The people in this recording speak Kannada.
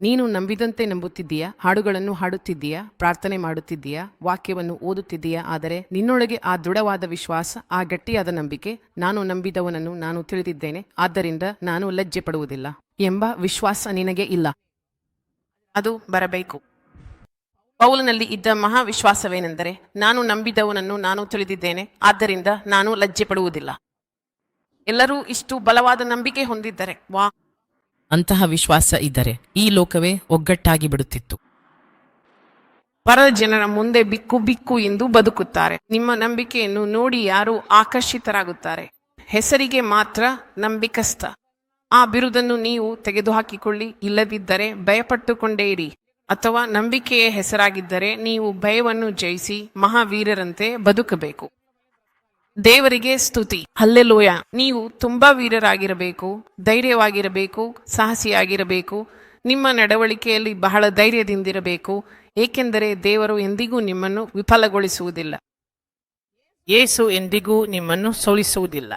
ನೀನು ನಂಬಿದಂತೆ ನಂಬುತ್ತಿದ್ದೀಯಾ? ಹಾಡುಗಳನ್ನು ಹಾಡುತ್ತಿದ್ದೀಯಾ? ಪ್ರಾರ್ಥನೆ ಮಾಡುತ್ತಿದ್ದೀಯಾ? ವಾಕ್ಯವನ್ನು ಓದುತ್ತಿದ್ದೀಯಾ? ಆದರೆ ನಿನ್ನೊಳಗೆ ಆ ದೃಢವಾದ ವಿಶ್ವಾಸ, ಆ ಗಟ್ಟಿಯಾದ ನಂಬಿಕೆ ನಾನು ನಂಬಿದವನನ್ನು ನಾನು ತಿಳಿದಿದ್ದೇನೆ. ಆದ್ದರಿಂದ ನಾನು ಲಜ್ಜೆ ಪಡುವುದಿಲ್ಲ ಎಂಬ ವಿಶ್ವಾಸ ನಿನಗೆ ಇಲ್ಲ. ಅದು ಬರಬೇಕು. ಪೌಲನಲ್ಲಿ ಇದ್ದ ಮಹಾ ವಿಶ್ವಾಸವೇನೆಂದರೆ ನಾನು ನಂಬಿದವನನ್ನು ನಾನು ತಿಳಿದಿದ್ದೇನೆ, ಆದ್ದರಿಂದ ನಾನು ಲಜ್ಜೆ ಪಡುವುದಿಲ್ಲ. ಎಲ್ಲರೂ ಇಷ್ಟು ಬಲವಾದ ನಂಬಿಕೆ ಹೊಂದಿದ್ದರೆ ವಾ ಅಂತಹ ವಿಶ್ವಾಸ ಇದ್ದರೆ ಈ ಲೋಕವೇ ಒಗ್ಗಟ್ಟಾಗಿ ಬಿಡುತ್ತಿತ್ತು. ಪರ ಜನರ ಮುಂದೆ ಬಿಕ್ಕು ಬಿಕ್ಕು ಎಂದು ಬದುಕುತ್ತಾರೆ. ನಿಮ್ಮ ನಂಬಿಕೆಯನ್ನು ನೋಡಿ ಯಾರು ಆಕರ್ಷಿತರಾಗುತ್ತಾರೆ? ಹೆಸರಿಗೆ ಮಾತ್ರ ನಂಬಿಕಸ್ಥ. ಆ ಬಿರುದನ್ನು ನೀವು ತೆಗೆದುಹಾಕಿಕೊಳ್ಳಿ, ಇಲ್ಲದಿದ್ದರೆ ಭಯಪಟ್ಟುಕೊಂಡೇ ಇರಿ. ಅಥವಾ ನಂಬಿಕೆಯ ಹೆಸರಾಗಿದ್ದರೆ ನೀವು ಭಯವನ್ನು ಜಯಿಸಿ ಮಹಾವೀರರಂತೆ ಬದುಕಬೇಕು. ದೇವರಿಗೆ ಸ್ತುತಿ. ಹಲ್ಲೆಲೂಯ. ನೀವು ತುಂಬಾ ವೀರರಾಗಿರಬೇಕು, ಧೈರ್ಯವಾಗಿರಬೇಕು, ಸಾಹಸಿಯಾಗಿರಬೇಕು, ನಿಮ್ಮ ನಡವಳಿಕೆಯಲ್ಲಿ ಬಹಳ ಧೈರ್ಯದಿಂದಿರಬೇಕು, ಏಕೆಂದರೆ ದೇವರು ಎಂದಿಗೂ ನಿಮ್ಮನ್ನು ವಿಫಲಗೊಳಿಸುವುದಿಲ್ಲ. ಯೇಸು ಎಂದಿಗೂ ನಿಮ್ಮನ್ನು ಸೋಲಿಸುವುದಿಲ್ಲ.